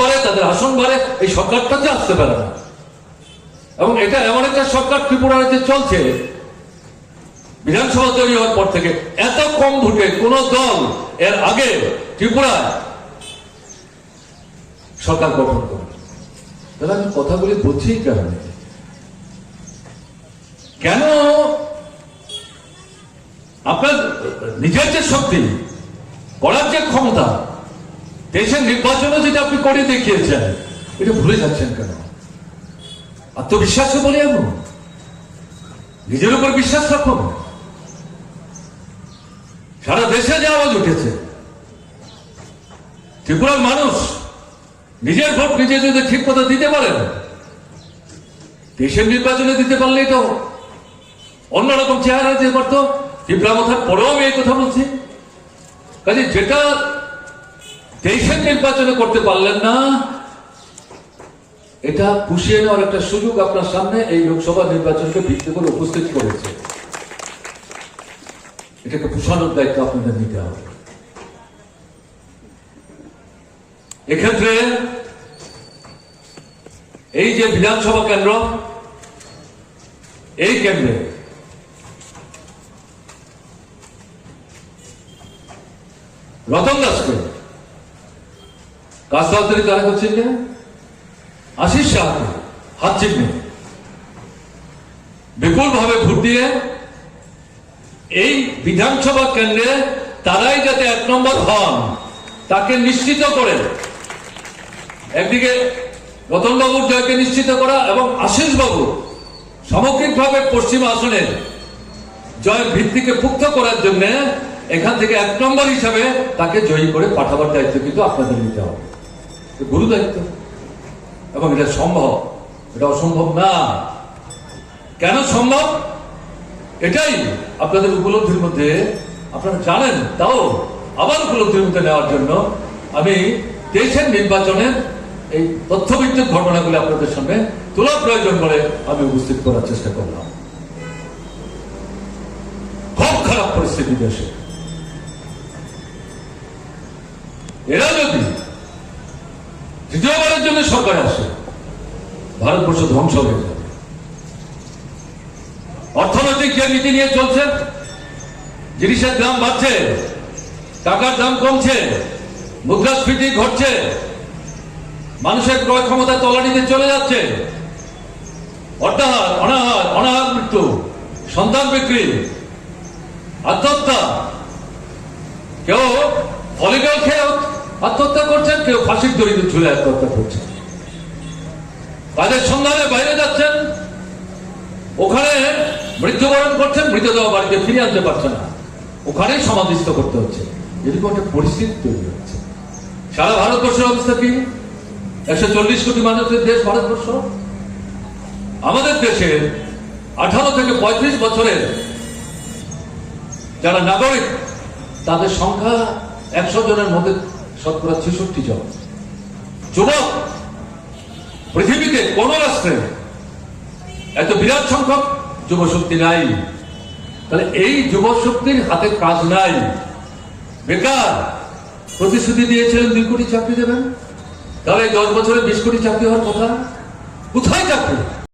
বাড়ে তাদের আসন বাড়ে এই সরকারটাতে আসতে পারে না। এবং এটা এমন একটা সরকার ত্রিপুরার যে চলছে, বিধানসভা তৈরি হওয়ার পর থেকে এত কম ভোটে কোন দল এর আগে ত্রিপুরায় সরকার গঠন করে। তাহলে আমি কথাগুলি বলছি কেন? কেন আপনার নিজের যে শক্তি করার যে ক্ষমতা দেশের নির্বাচনে যদি আপনি করে দেখিয়েছেন, এটা ভুলে যাচ্ছেন কেন? আত্মবিশ্বাসে বলে এমন। নিজের উপর বিশ্বাস রাখুন। সারা দেশে যে আওয়াজ উঠেছে, ত্রিপুরার মানুষ নিজের ভোট নিজে যদি ঠিক মতো দিতে পারেন। দেশের নির্বাচনে দিতে পারলেই তো অন্যরকম চেহারা দিতে পারতো ত্রিপুরা কথার পরেও আমি এই কথা বলছি। কাজে যেটা দেশের নির্বাচনে করতে পারলেন না? এটা পুষিয়ে নেওয়ার একটা সুযোগ আপনার সামনে এই লোকসভা নির্বাচনকে ভিত্তি করে উপস্থিত করেছে। এটাকে পুষানোর দায়িত্ব আপনাদের নিতে হবে। এক্ষেত্রে এই যে বিধানসভা কেন্দ্র, এই কেন্দ্রে রতন দাসকে কাস্তাবতী কারা করছেন না আশিস শাহকে হাত চিহ্নে বিপুল ভাবে ভোট দিয়ে এই বিধানসভা কেন্দ্রে তারাই যাতে এক নম্বর হন, তাকে নিশ্চিত করে, একদিকে রতনবাবুর জয়কে নিশ্চিত করা এবং আশিস বাবু সামগ্রিকভাবে পশ্চিম আসনের জয়ের ভিত্তিকে পুক্ত করার জন্য এখান থেকে এক নম্বর হিসাবে তাকে জয়ী করে পাঠাবার দায়িত্ব কিন্তু আপনাদের নিতে হবে। গুরু দায়িত্ব। এবং এটা সম্ভব। এটা অসম্ভব না। কেন সম্ভব? এটাই আপনাদের উপলব্ধির মধ্যে আপনারা জানেন, তাও আবার উপলব্ধির মধ্যে নেওয়ার জন্য আমি দেশের নির্বাচনের এই তথ্যভিত্তিক ঘটনাগুলি আপনাদের সামনে তোলা প্রয়োজন বলে আমি উপস্থিত করার চেষ্টা করলাম। খুব খারাপ পরিস্থিতি দেশে। এরা যদি তৃতীয়বারের জন্য সরকার আসে। ভারতবর্ষ ধ্বংস হয়ে যাবে। অর্থনৈতিক যে নীতি নিয়ে চলছে, জিনিসের দাম বাড়ছে, টাকার দাম কমছে, মুদ্রাস্ফীতি ঘটছে, মানুষের ক্রয় ক্ষমতা তলানিতে চলে যাচ্ছে। অর্থাহার, অনাহার অনাহার মৃত্যু, সন্তান বিক্রি, আত্মহত্যা। কেউ ভলিবল খেয়ে আত্মহত্যা করছেন, কেউ ফাঁসির দড়িতে ঝুলে আত্মহত্যা করছেন। কাজের সন্ধানে বাইরে যাচ্ছেন, ওখানে মৃত্যুবরণ করছেন, মৃতদেহ বাড়িতে ফিরে আনতে পারছে না। ওখানেই সমাধিস্থ করতে হচ্ছে। এরকম একটা পরিস্থিতি তৈরি হচ্ছে। সারা ভারতবর্ষের অবস্থা কি? একশো চল্লিশ কোটি মানুষের দেশ ভারতবর্ষ। আমাদের দেশে আঠারো থেকে পঁয়ত্রিশ বছরের যারা নাগরিক, তাদের সংখ্যা একশো জনের মধ্যে শতকরা ছেষট্টি জন। যুবক পৃথিবীতে কোন রাষ্ট্রে এত বিরাট সংখ্যক যুব শক্তি নাই। তাহলে এই যুব শক্তির হাতে কাজ নাই। বেকার, প্রতিশ্রুতি দিয়েছিলেন দুই কোটি চাকরি দেবেন। তাহলে দশ বছরে বিশ কোটি চাকরি হওয়ার কথা। কোথায় চাকরি?